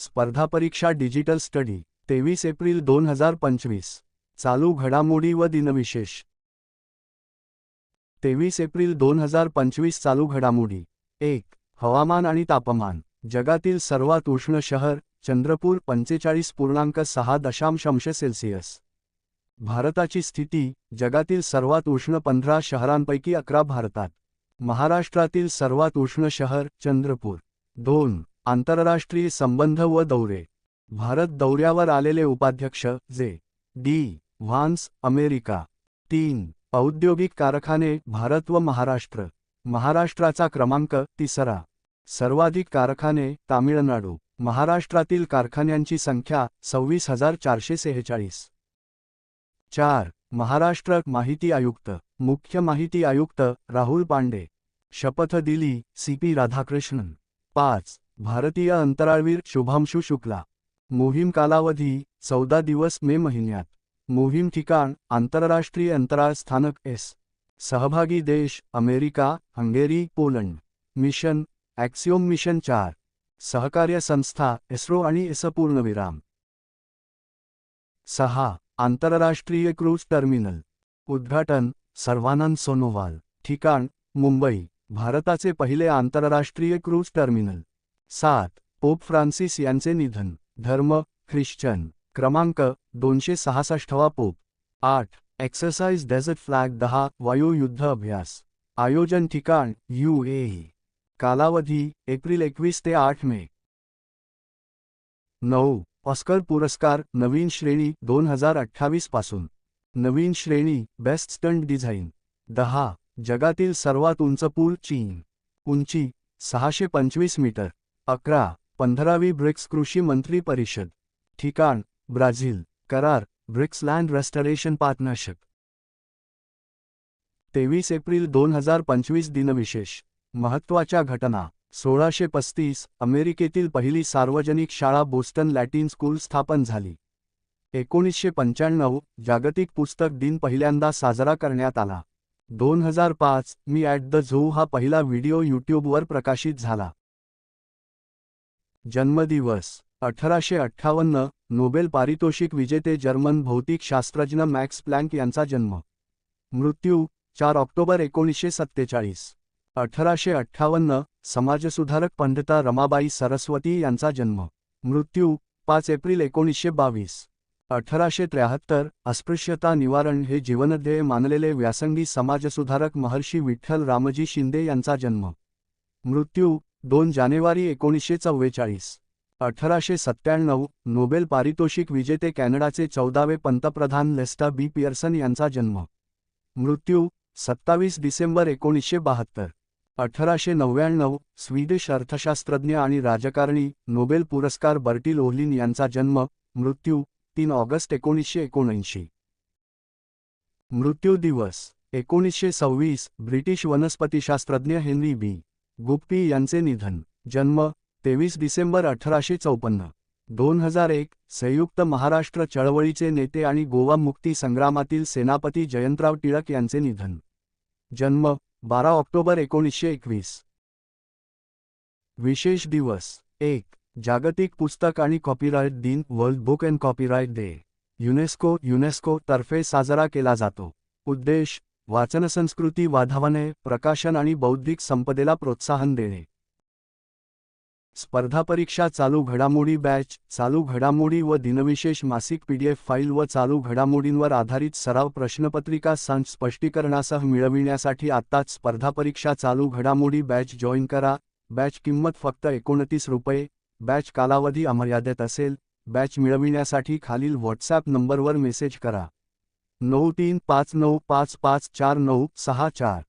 स्पर्धा परीक्षा digital study तेवीस एप्रिल दोन हजार पंचवीस. चालू घडामोडी व दिनविशेष. तेवीस एप्रिल दोन हजार पंचवीस चालू घडामोडी. एक हवामान आणि तापमान. जगातील सर्वात उष्ण शहर चंद्रपूर पंचेचाळीस पूर्णांक सहा दशांश अंश सेल्सिअस. भारताची स्थिती जगातील सर्वात उष्ण पंधरा शहरांपैकी अकरा भारतात. महाराष्ट्रातील सर्वात उष्ण शहर चंद्रपूर. दोन आंतरराष्ट्रीय संबंध व दौरे. भारत दौऱ्यावर आलेले उपाध्यक्ष जे. डी. Vance America. तीन. औद्योगिक कारखाने भारत व महाराष्ट्र. महाराष्ट्राचा क्रमांक तिसरा. सर्वाधिक कारखाने तामिळनाडू. महाराष्ट्रातील कारखान्यांची संख्या सव्वीस हजार चारशे सेहेचाळीस. चार. महाराष्ट्र माहिती आयुक्त. मुख्य माहिती आयुक्त राहुल पांडे. शपथ दिली सी. पी. राधाकृष्णन. पाच. भारतीय अंतराळवीर शुभांशु शुक्ला. मोहीम कालावधी चौदा दिवस मे महिन्यात. मोहीम ठिकाण आंतरराष्ट्रीय अंतराळ स्थानक एस. सहभागी देश America Hungary Poland. Mission Axiom mission चार. सहकार्य संस्था इस्रो आणि इस पूर्णविराम सहा. आंतरराष्ट्रीय क्रूज टर्मिनल. उद्घाटन सर्वानंद सोनोवाल. ठिकाण मुंबई. भारताचे पहिले आंतरराष्ट्रीय क्रूज टर्मिनल. सात. पोप फ्रान्सिस यांचे निधन. धर्म ख्रिश्चन. क्रमांक दोनशे सहासष्टवा पोप. आठ. एक्सरसाइज डेझर्ट फ्लॅग दहा. वायुयुद्ध अभ्यास. आयोजन ठिकाण यू ए कालावधी एप्रिल एकवीस ते आठ मे. नऊ. ऑस्कर पुरस्कार नवीन श्रेणी दोन हजार अठ्ठावीसपासून. नवीन श्रेणी बेस्ट स्टंट डिझाईन. दहा. जगातील सर्वात उंच पूल चीन. उंची सहाशे पंचवीस मीटर. अकरा. पंधरावी ब्रिक्स कृषी मंत्री परिषद. ठिकाण ब्राझील. करार ब्रिक्स लँड रेस्टरेशन पार्टनरशिप. तेवीस एप्रिल दोन हजार पंचवीस दिनविशेष. महत्त्वाच्या घटना. सोळाशे पस्तीस अमेरिकेतील पहिली सार्वजनिक शाळा बोस्टन लॅटिन स्कूल स्थापन झाली. एकोणीसशे पंच्याण्णव जागतिक पुस्तक दिन पहिल्यांदा साजरा करण्यात आला. दोन हजार पाच मी ॲट द झू हा पहिला व्हिडिओ यूट्यूबवर प्रकाशित झाला. जन्मदिवस अठराशे अठ्ठावन्न नोबेल पारितोषिक विजेते जर्मन भौतिकशास्त्रज्ञ मॅक्स प्लँक यांचा जन्म. मृत्यू चार ऑक्टोबर एकोणीसशे सत्तेचाळीस. अठराशे अठ्ठावन्न समाजसुधारक पंडिता रमाबाई सरस्वती यांचा जन्म. मृत्यू पाच एप्रिल एकोणीसशे बावीस. अठराशे त्र्याहत्तर अस्पृश्यता निवारण हे जीवनध्येय मानलेले व्यासंगी समाजसुधारक महर्षी विठ्ठल रामजी शिंदे यांचा जन्म. मृत्यू दोन जानेवारी एकोणीसशे चव्वेचाळीस. अठराशे सत्त्याण्णव नोबेल पारितोषिक विजेते कॅनडाचे चौदावे पंतप्रधान लेस्टा बी. पियर्सन यांचा जन्म. मृत्यू सत्तावीस डिसेंबर एकोणीसशे बहात्तर. अठराशे नव्याण्णव स्वीडिश अर्थशास्त्रज्ञ आणि राजकारणी नोबेल पुरस्कार बर्टी ओहलिन यांचा जन्म. मृत्यू तीन ऑगस्ट एकोणीसशे एकोणऐंशी. मृत्यू दिवस एकोणीसशे सव्वीस ब्रिटिश वनस्पतीशास्त्रज्ञ हेनरी बी. गुप्पी यांचे निधन. जन्म तेवीस डिसेंबर अठराशे चौपन्न. दोन हजार एक संयुक्त महाराष्ट्र चळवळीचे नेते आणि गोवा मुक्ती संग्रामातील सेनापती जयंतराव टिळक यांचे निधन. जन्म बारा ऑक्टोबर एकोणीसशे एकवीस. विशेष दिवस. एक जागतिक पुस्तक आणि कॉपीराईट दिन world book and copyright day. UNESCO UNESCO तर्फे साजरा केला जातो. उद्देश वाचनसंस्कृती वाढवणे प्रकाशन आणि बौद्धिक संपदेला प्रोत्साहन देणे. स्पर्धा परीक्षा चालू घडामोडी बॅच चालू घडामोडी व दिनविशेष मासिक पीडीएफ फाईल व चालू घडामोडींवर आधारित सराव प्रश्नपत्रिका संच स्पष्टीकरणासह मिळविण्यासाठी आत्ताच स्पर्धा परीक्षा चालू घडामोडी बॅच जॉईन करा. बॅच किंमत फक्त एकोणतीस रुपये. बॅच कालावधी अमर्यादित असेल. बॅच मिळविण्यासाठी खालील व्हॉट्सॲप नंबरवर मेसेज करा. नऊ तीन पाच नऊ पाच पाच चार नऊ सहा चार.